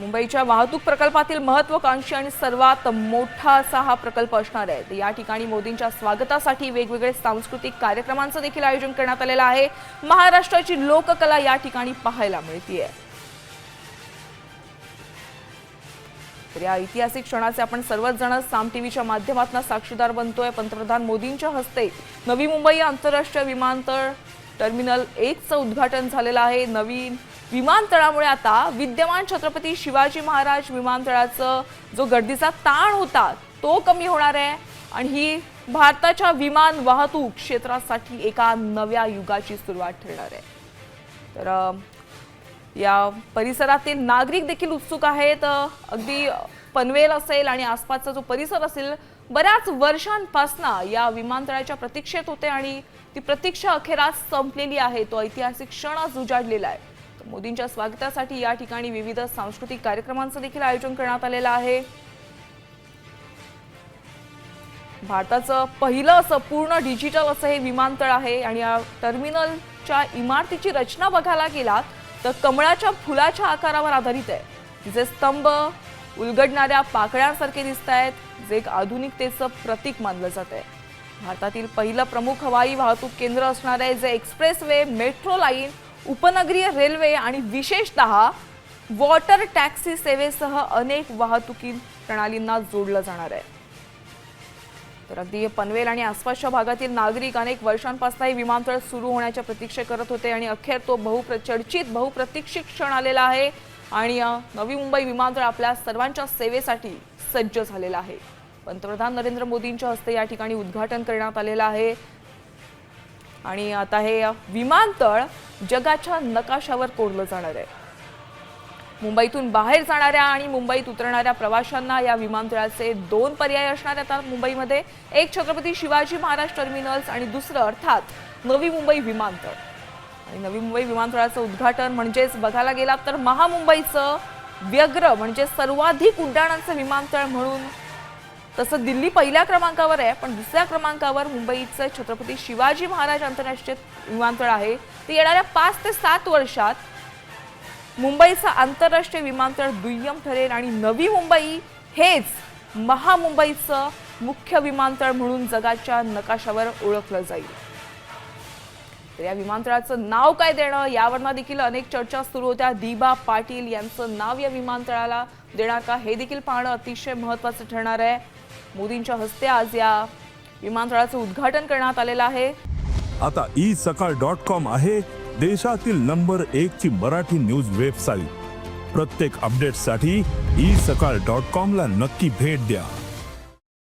मुंबईच्या वाहतूक प्रकल्पातील महत्वाकांक्षी आणि सर्वात मोठा असा हा प्रकल्प असणार आहे. तर या ठिकाणी मोदींच्या स्वागतासाठी वेगवेगळे सांस्कृतिक कार्यक्रमांचं देखील आयोजन करण्यात आलेलं आहे. महाराष्ट्राची लोककला या ठिकाणी पाहायला मिळतीये. तर या ऐतिहासिक क्षणाचे आपण सर्वच जण साम टीव्हीच्या माध्यमातून साक्षीदार बनतोय. पंतप्रधान मोदींच्या हस्ते नवी मुंबई आंतरराष्ट्रीय विमानतळ टर्मिनल एकचं उद्घाटन झालेलं आहे. नवीन विमानतळामुळे आता विद्यमान छत्रपती शिवाजी महाराज विमानतळाचं जो गर्दीचा ताण होता तो कमी होणार आहे. आणि ही भारताच्या विमान वाहतूक क्षेत्रासाठी एका नव्या युगाची सुरुवात ठरणार आहे. तर या परिसरातील नागरिक देखील उत्सुक आहेत. अगदी पनवेल असेल आणि आसपासचा जो परिसर असेल बऱ्याच वर्षांपासून या विमानतळाच्या प्रतीक्षेत होते आणि ती प्रतीक्षा अखेरास संपलेली आहे. तो ऐतिहासिक क्षण आज उजाडलेला आहे. मोदींच्या स्वागतासाठी या ठिकाणी विविध सांस्कृतिक कार्यक्रमांचं देखील आयोजन करण्यात आलेलं आहे. भारताचं पहिलं असं पूर्ण डिजिटल असं हे विमानतळ आहे आणि या टर्मिनलच्या इमारतीची रचना बघायला गेलात तर कमळाच्या फुलाच्या आकारावर आधारित आहे. तिचे स्तंभ उलगडणाऱ्या पाकळ्यांसारखे दिसत आहेत जे एक आधुनिकतेचं प्रतीक मानलं जात आहे. भारतातील पहिलं प्रमुख हवाई वाहतूक केंद्र असणार आहे जे एक्सप्रेस वे मेट्रो लाईन उपनगरीय रेल्वे आणि विशेषतः वॉटर टॅक्सी सेवेसह अनेक वाहतुकी प्रणालींना जोडलं जाणार आहे. तर अगदी पनवेल आणि आसपासच्या भागातील नागरिक अनेक वर्षांपासून हे विमानतळ सुरू होण्याच्या प्रतीक्षा करत होते आणि अखेर तो बहुप्रचर्चित बहुप्रतीक्षित क्षण आलेला आहे आणि नवी मुंबई विमानतळ आपल्या सर्वांच्या सेवेसाठी सज्ज झालेला आहे. पंतप्रधान नरेंद्र मोदींच्या हस्ते या ठिकाणी उद्घाटन करण्यात आलेलं आहे. आणि आता हे विमानतळ जगाच्या नकाशावर कोरलं जाणार आहे. मुंबईतून बाहेर जाणाऱ्या आणि मुंबईत उतरणाऱ्या प्रवाशांना या विमानतळाचे दोन पर्याय असणार आहेत आता मुंबईमध्ये. एक छत्रपती शिवाजी महाराज टर्मिनल्स आणि दुसरं अर्थात नवी मुंबई विमानतळ. आणि नवी मुंबई विमानतळाचं उद्घाटन म्हणजेच बघायला गेलात तर महामुंबईचं व्यग्र म्हणजे सर्वाधिक उड्डाणांचं विमानतळ म्हणून तसं दिल्ली पहिल्या क्रमांकावर आहे पण दुसऱ्या क्रमांकावर मुंबईचं छत्रपती शिवाजी महाराज आंतरराष्ट्रीय विमानतळ आहे. ते येणाऱ्या पाच ते सात वर्षात मुंबईचं आंतरराष्ट्रीय विमानतळ दुय्यम ठरेल आणि नवी मुंबई हेच महामुंबईचं मुख्य विमानतळ म्हणून जगाच्या नकाशावर ओळखलं जाईल. तर या विमानतळाचं नाव काय देणं यावरनं देखील अनेक चर्चा सुरू होत्या. दिबा पाटील यांचं नाव या विमानतळाला देणार का हे देखील पाहणं अतिशय महत्त्वाचं ठरणार आहे. मोदींच्या हस्ते आज या विमानतळाचं उद्घाटन करण्यात आलेलं आहे. आता ई सकाळ डॉट कॉम आहे देशातील नंबर एक ची मराठी न्यूज वेबसाईट. प्रत्येक अपडेटसाठी ई सकाळ डॉट कॉम ला नक्की भेट द्या.